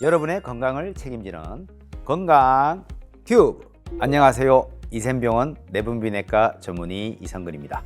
여러분의 건강을 책임지는 건강 튜브. 안녕하세요. 이샘병원 내분비내과 전문의 이성근입니다.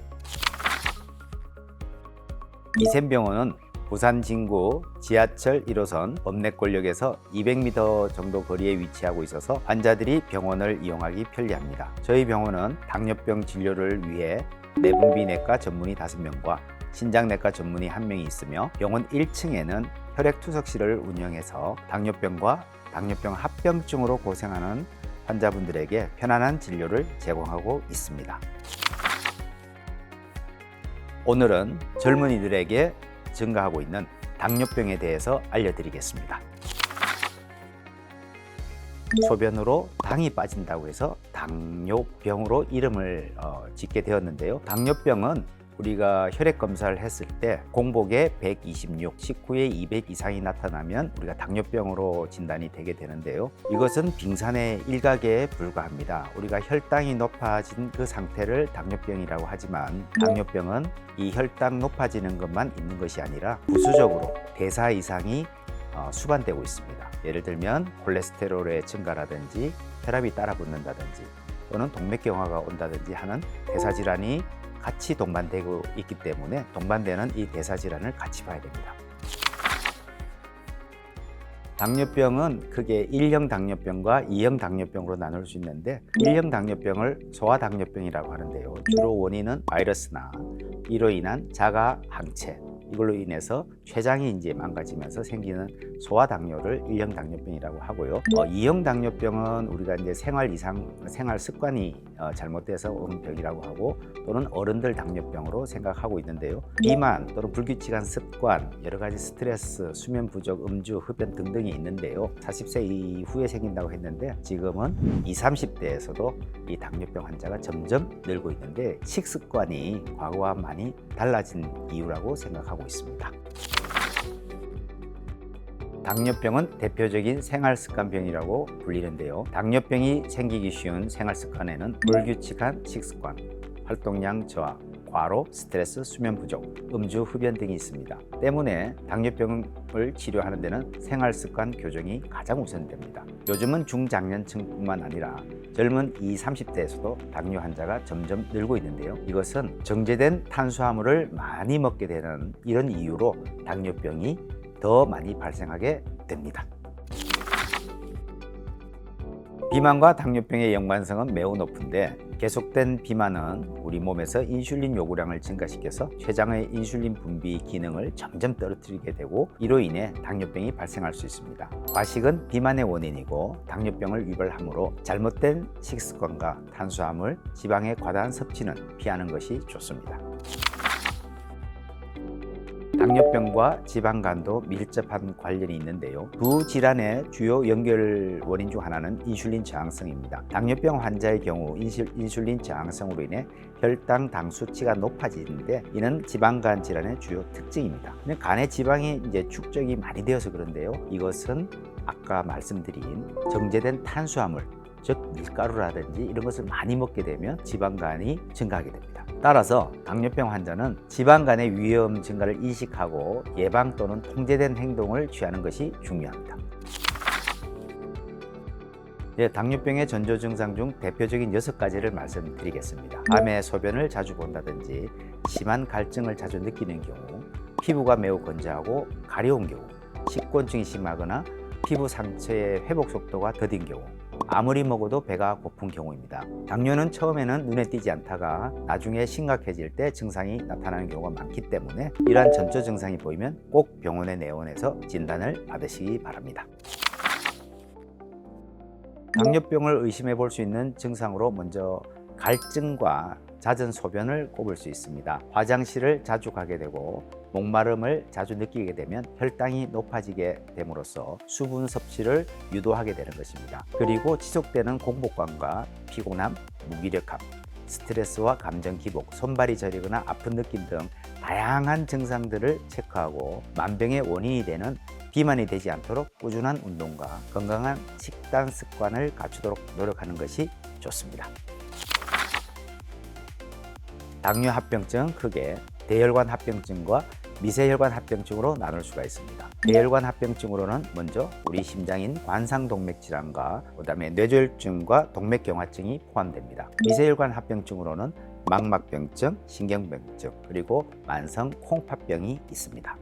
이샘병원은 부산 진구 지하철 1호선 범내권역에서 200m 정도 거리에 위치하고 있어서 환자들이 병원을 이용하기 편리합니다. 저희 병원은 당뇨병 진료를 위해 내분비내과 전문의 5명과 신장내과 전문의 1명이 있으며 병원 1층에는 혈액투석실을 운영해서 당뇨병과 당뇨병 합병증으로 고생하는 환자분들에게 편안한 진료를 제공하고 있습니다. 오늘은 젊은이들에게 증가하고 있는 당뇨병에 대해서 알려드리겠습니다. 소변으로 당이 빠진다고 해서 당뇨병으로 이름을 어, 짓게 되었는데요. 당뇨병은 우리가 혈액 검사를 했을 때 공복에 126, 식후에 200 이상이 나타나면 우리가 당뇨병으로 진단이 되게 되는데요. 이것은 빙산의 일각에 불과합니다. 우리가 혈당이 높아진 그 상태를 당뇨병이라고 하지만 당뇨병은 이 혈당 높아지는 것만 있는 것이 아니라 부수적으로 대사 이상이 어, 수반되고 있습니다. 예를 들면 콜레스테롤의 증가라든지 혈압이 따라 붙는다든지 또는 동맥경화가 온다든지 하는 대사 질환이 같이 동반되고 있기 때문에 동반되는 이 대사 질환을 같이 봐야 됩니다. 당뇨병은 크게 1형 당뇨병과 2형 당뇨병으로 나눌 수 있는데 1형 당뇨병을 소아 당뇨병이라고 하는데요. 주로 원인은 바이러스나 이로 인한 자가 항체 이걸로 인해서 췌장이 이제 망가지면서 생기는 소아당뇨를 1형 당뇨병이라고 하고요. 어, 2형 당뇨병은 우리가 이제 생활 이상 생활 습관이 어, 잘못돼서 오는 병이라고 하고 또는 어른들 당뇨병으로 생각하고 있는데요. 비만 또는 불규칙한 습관, 여러 가지 스트레스, 수면 부족, 음주, 흡연 등등이 있는데요. 40세 이후에 생긴다고 했는데 지금은 20, 30대에서도 이 당뇨병 환자가 점점 늘고 있는데 식습관이 과거와 많이 달라진 이유라고 생각하고 있습니다. 당뇨병은 대표적인 생활습관병이라고 불리는데요. 당뇨병이 생기기 쉬운 생활습관에는 불규칙한 식습관, 활동량 저하, 과로, 스트레스, 수면 부족, 음주, 흡연 등이 있습니다. 때문에 당뇨병을 치료하는 데는 생활습관 교정이 가장 우선됩니다. 요즘은 중장년층뿐만 아니라 젊은 20, 30대에서도 당뇨 환자가 점점 늘고 있는데요. 이것은 정제된 탄수화물을 많이 먹게 되는 이런 이유로 당뇨병이 더 많이 발생하게 됩니다. 비만과 당뇨병의 연관성은 매우 높은데 계속된 비만은 우리 몸에서 인슐린 요구량을 증가시켜서 췌장의 인슐린 분비 기능을 점점 떨어뜨리게 되고 이로 인해 당뇨병이 발생할 수 있습니다. 과식은 비만의 원인이고 당뇨병을 유발하므로 잘못된 식습관과 탄수화물, 지방의 과다한 섭취는 피하는 것이 좋습니다. 당뇨병과 지방간도 밀접한 관련이 있는데요. 두 질환의 주요 연결 원인 중 하나는 인슐린 저항성입니다. 당뇨병 환자의 경우 인슐린 저항성으로 인해 혈당 당 수치가 높아지는데 이는 지방간 질환의 주요 특징입니다. 간의 지방이 이제 축적이 많이 되어서 그런데요. 이것은 아까 말씀드린 정제된 탄수화물 즉 밀가루라든지 이런 것을 많이 먹게 되면 지방간이 증가하게 됩니다. 따라서 당뇨병 환자는 지방 간의 위험 증가를 인식하고 예방 또는 통제된 행동을 취하는 것이 중요합니다. 예, 당뇨병의 전조 증상 중 대표적인 여섯 가지를 말씀드리겠습니다. 밤에 소변을 자주 본다든지 심한 갈증을 자주 느끼는 경우, 피부가 매우 건조하고 가려운 경우, 식곤증이 심하거나 피부 상처의 회복 속도가 더딘 경우, 아무리 먹어도 배가 고픈 경우입니다. 당뇨는 처음에는 눈에 띄지 않다가 나중에 심각해질 때 증상이 나타나는 경우가 많기 때문에 이러한 전조 증상이 보이면 꼭 병원에 내원해서 진단을 받으시기 바랍니다. 당뇨병을 의심해 볼 수 있는 증상으로 먼저 갈증과 잦은 소변을 꼽을 수 있습니다. 화장실을 자주 가게 되고 목마름을 자주 느끼게 되면 혈당이 높아지게 됨으로써 수분 섭취를 유도하게 되는 것입니다. 그리고 지속되는 공복감과 피곤함, 무기력함, 스트레스와 감정 기복, 손발이 저리거나 아픈 느낌 등 다양한 증상들을 체크하고 만병의 원인이 되는 비만이 되지 않도록 꾸준한 운동과 건강한 식단 습관을 갖추도록 노력하는 것이 좋습니다. 당뇨 합병증 크게 대혈관 합병증과 미세혈관 합병증으로 나눌 수가 있습니다. 뇌혈관 합병증으로는 먼저 우리 심장인 관상동맥 질환과 그다음에 뇌졸중과 동맥경화증이 포함됩니다. 미세혈관 합병증으로는 망막병증, 신경병증, 그리고 만성 콩팥병이 있습니다.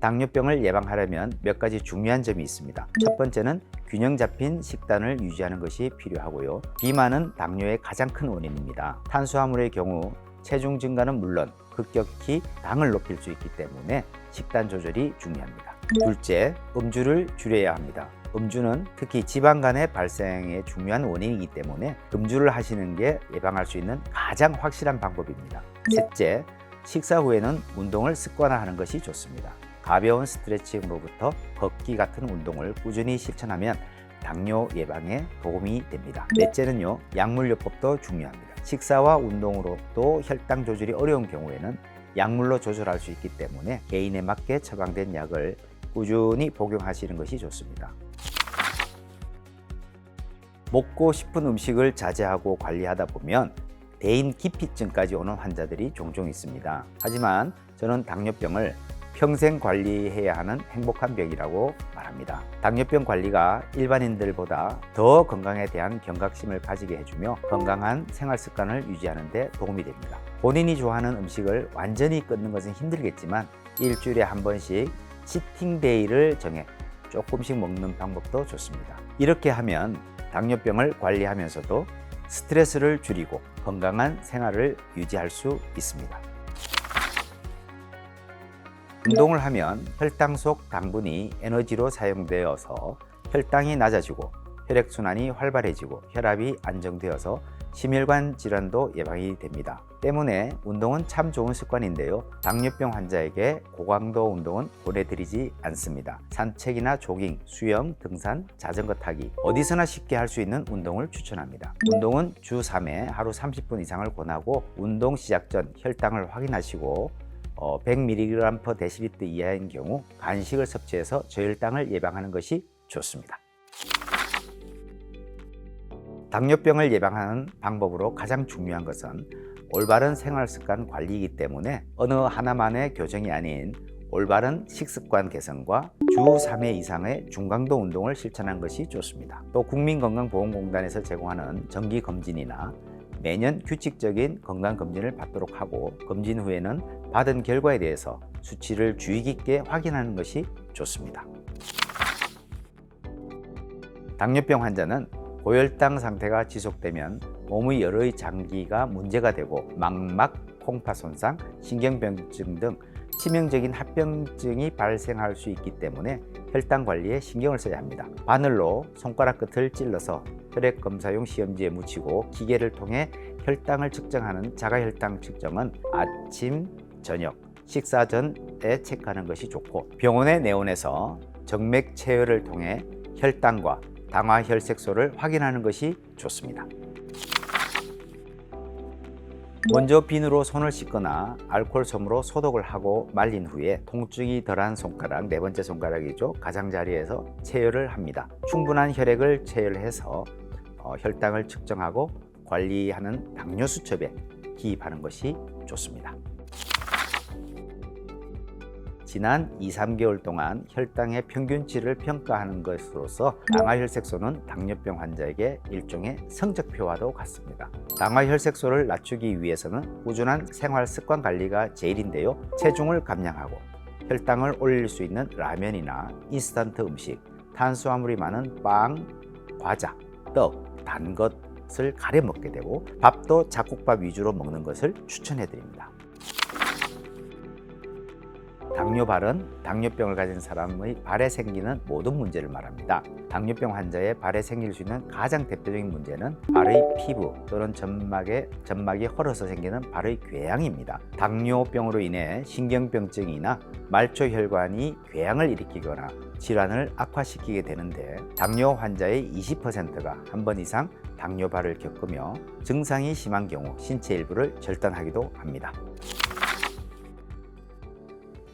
당뇨병을 예방하려면 몇 가지 중요한 점이 있습니다. 첫 번째는 균형 잡힌 식단을 유지하는 것이 필요하고요. 비만은 당뇨의 가장 큰 원인입니다. 탄수화물의 경우 체중 증가는 물론 급격히 당을 높일 수 있기 때문에 식단 조절이 중요합니다. 둘째, 음주를 줄여야 합니다. 음주는 특히 지방간의 발생의 중요한 원인이기 때문에 음주를 하시는 게 예방할 수 있는 가장 확실한 방법입니다. 셋째, 식사 후에는 운동을 습관화하는 것이 좋습니다. 가벼운 스트레칭으로부터 걷기 같은 운동을 꾸준히 실천하면 당뇨 예방에 도움이 됩니다. 넷째는요, 약물요법도 중요합니다. 식사와 운동으로도 혈당 조절이 어려운 경우에는 약물로 조절할 수 있기 때문에 개인에 맞게 처방된 약을 꾸준히 복용하시는 것이 좋습니다. 먹고 싶은 음식을 자제하고 관리하다 보면 대인 기피증까지 오는 환자들이 종종 있습니다. 하지만 저는 당뇨병을 평생 관리해야 하는 행복한 병이라고 말합니다. 당뇨병 관리가 일반인들보다 더 건강에 대한 경각심을 가지게 해주며 건강한 생활 습관을 유지하는 데 도움이 됩니다. 본인이 좋아하는 음식을 완전히 끊는 것은 힘들겠지만 일주일에 한 번씩 치팅데이를 정해 조금씩 먹는 방법도 좋습니다. 이렇게 하면 당뇨병을 관리하면서도 스트레스를 줄이고 건강한 생활을 유지할 수 있습니다. 운동을 하면 혈당 속 당분이 에너지로 사용되어서 혈당이 낮아지고 혈액순환이 활발해지고 혈압이 안정되어서 심혈관 질환도 예방이 됩니다. 때문에 운동은 참 좋은 습관인데요. 당뇨병 환자에게 고강도 운동은 보내드리지 않습니다. 산책이나 조깅, 수영, 등산, 자전거 타기 어디서나 쉽게 할 수 있는 운동을 추천합니다. 운동은 주 3회 하루 30분 이상을 권하고 운동 시작 전 혈당을 확인하시고 어, 100mg per 데시리터 이하인 경우 간식을 섭취해서 저혈당을 예방하는 것이 좋습니다. 당뇨병을 예방하는 방법으로 가장 중요한 것은 올바른 생활 습관 관리이기 때문에 어느 하나만의 교정이 아닌 올바른 식습관 개선과 주 3회 이상의 중강도 운동을 실천한 것이 좋습니다. 또 국민건강보험공단에서 제공하는 정기 검진이나 매년 규칙적인 건강검진을 받도록 하고 검진 후에는 받은 결과에 대해서 수치를 주의 깊게 확인하는 것이 좋습니다. 당뇨병 환자는 고혈당 상태가 지속되면 몸의 여러 장기가 문제가 되고 망막, 콩팥 손상, 신경병증 등 치명적인 합병증이 발생할 수 있기 때문에 혈당 관리에 신경을 써야 합니다. 바늘로 손가락 끝을 찔러서 혈액 검사용 시험지에 묻히고 기계를 통해 혈당을 측정하는 자가혈당 측정은 아침, 저녁, 식사 전에 체크하는 것이 좋고 병원에 내원해서 정맥 체열을 통해 혈당과 당화 혈색소를 확인하는 것이 좋습니다. 먼저 비누로 손을 씻거나 알코올 솜으로 소독을 하고 말린 후에 통증이 덜한 손가락, 네 번째 손가락이죠. 가장자리에서 체열을 합니다. 충분한 혈액을 체열해서 어, 혈당을 측정하고 관리하는 당뇨 수첩에 기입하는 것이 좋습니다. 지난 2, 3개월 동안 혈당의 평균치를 평가하는 것으로서 당화혈색소는 당뇨병 환자에게 일종의 성적표와도 같습니다. 당화혈색소를 낮추기 위해서는 꾸준한 생활 습관 관리가 제일인데요. 체중을 감량하고 혈당을 올릴 수 있는 라면이나 인스턴트 음식, 탄수화물이 많은 빵, 과자, 떡, 단 것을 가려 먹게 되고 밥도 잡곡밥 위주로 먹는 것을 추천해 드립니다. 당뇨발은 당뇨병을 가진 사람의 발에 생기는 모든 문제를 말합니다. 당뇨병 환자의 발에 생길 수 있는 가장 대표적인 문제는 발의 피부 또는 점막에 점막이 헐어서 생기는 발의 궤양입니다. 당뇨병으로 인해 신경병증이나 말초혈관이 궤양을 일으키거나 질환을 악화시키게 되는데 당뇨 환자의 20%가 한 번 이상 당뇨발을 겪으며 증상이 심한 경우 신체 일부를 절단하기도 합니다.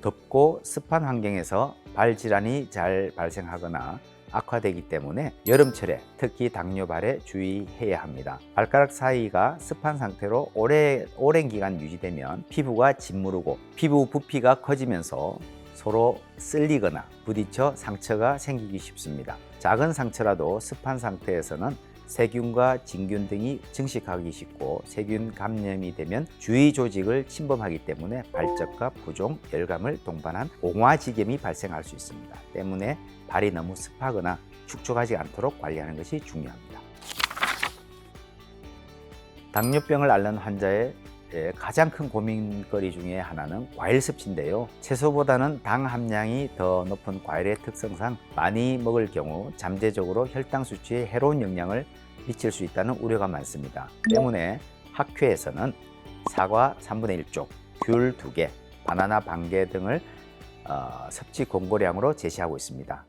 덥고 습한 환경에서 발 질환이 잘 발생하거나 악화되기 때문에 여름철에 특히 당뇨발에 주의해야 합니다. 발가락 사이가 습한 상태로 오래, 오랜 기간 유지되면 피부가 짓무르고 피부 부피가 커지면서 서로 쓸리거나 부딪혀 상처가 생기기 쉽습니다. 작은 상처라도 습한 상태에서는 세균과 진균 등이 증식하기 쉽고 세균 감염이 되면 주위 조직을 침범하기 때문에 발적과 부종, 열감을 동반한 옹화지겸이 발생할 수 있습니다. 때문에 발이 너무 습하거나 축축하지 않도록 관리하는 것이 중요합니다. 당뇨병을 앓는 환자의 예, 가장 큰 고민거리 중에 하나는 과일 섭취인데요. 채소보다는 당 함량이 더 높은 과일의 특성상 많이 먹을 경우 잠재적으로 혈당 수치에 해로운 영향을 미칠 수 있다는 우려가 많습니다. 때문에 학회에서는 사과 3분의 1쪽, 귤 2개, 바나나 반개 등을 어, 섭취 공고량으로 제시하고 있습니다.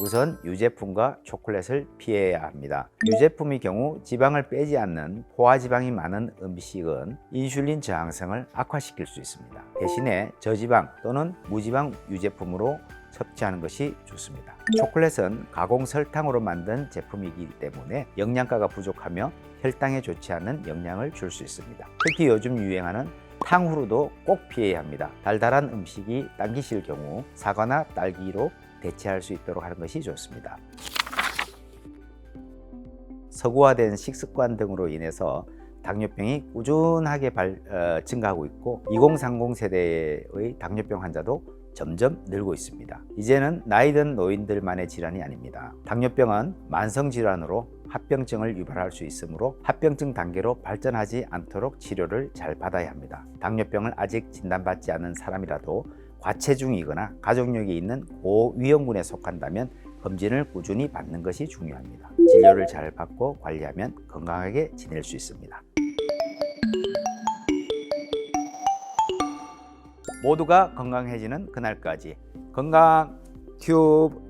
우선 유제품과 초콜릿을 피해야 합니다. 유제품의 경우 지방을 빼지 않는 포화지방이 많은 음식은 인슐린 저항성을 악화시킬 수 있습니다. 대신에 저지방 또는 무지방 유제품으로 섭취하는 것이 좋습니다. 초콜릿은 가공 설탕으로 만든 제품이기 때문에 영양가가 부족하며 혈당에 좋지 않은 영향을 줄 수 있습니다. 특히 요즘 유행하는 탕후루도 꼭 피해야 합니다. 달달한 음식이 당기실 경우 사과나 딸기로 대체할 수 있도록 하는 것이 좋습니다. 서구화된 식습관 등으로 인해서 당뇨병이 꾸준하게 발, 어, 증가하고 있고 2030 세대의 당뇨병 환자도 점점 늘고 있습니다. 이제는 나이 든 노인들만의 질환이 아닙니다. 당뇨병은 만성 질환으로 합병증을 유발할 수 있으므로 합병증 단계로 발전하지 않도록 치료를 잘 받아야 합니다. 당뇨병을 아직 진단받지 않은 사람이라도 과체중이거나 가족력이 있는 고위험군에 속한다면 검진을 꾸준히 받는 것이 중요합니다. 진료를 잘 받고 관리하면 건강하게 지낼 수 있습니다. 모두가 건강해지는 그날까지 건강 튜브